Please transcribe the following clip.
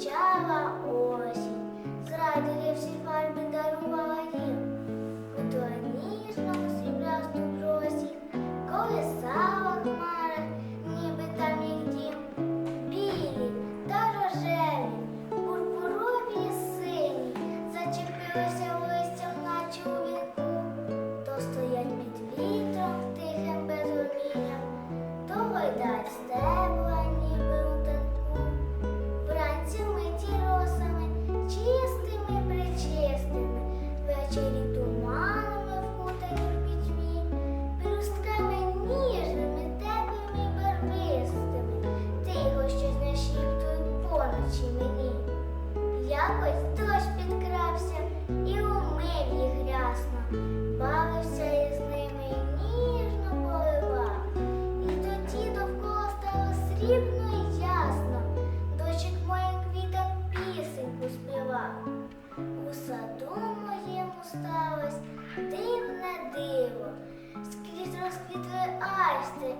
Помчала осінь, з всі фарби дарувала їм, Хто ніжному сріблясту просі, колесала хмари, ніби там їх дім, білі та рожеві, пурпурові і сині, зачепилися листям, наче у віку, то стоять під вітром, тихим безумінням, то гойдають стебла. Ввечері туманами вкутані в пітьмі, пелюстками ніжними, теплими, барвистими, тихо щось нашіптують поночі мені. Якось дощ підкрався і умив їх рясно, бавився із ними і ніжно поливав. І тоді довкола стало срібно і ясно, дощик моїм квітам пісеньку співав. У саду диво, скрізь розквітли айсти.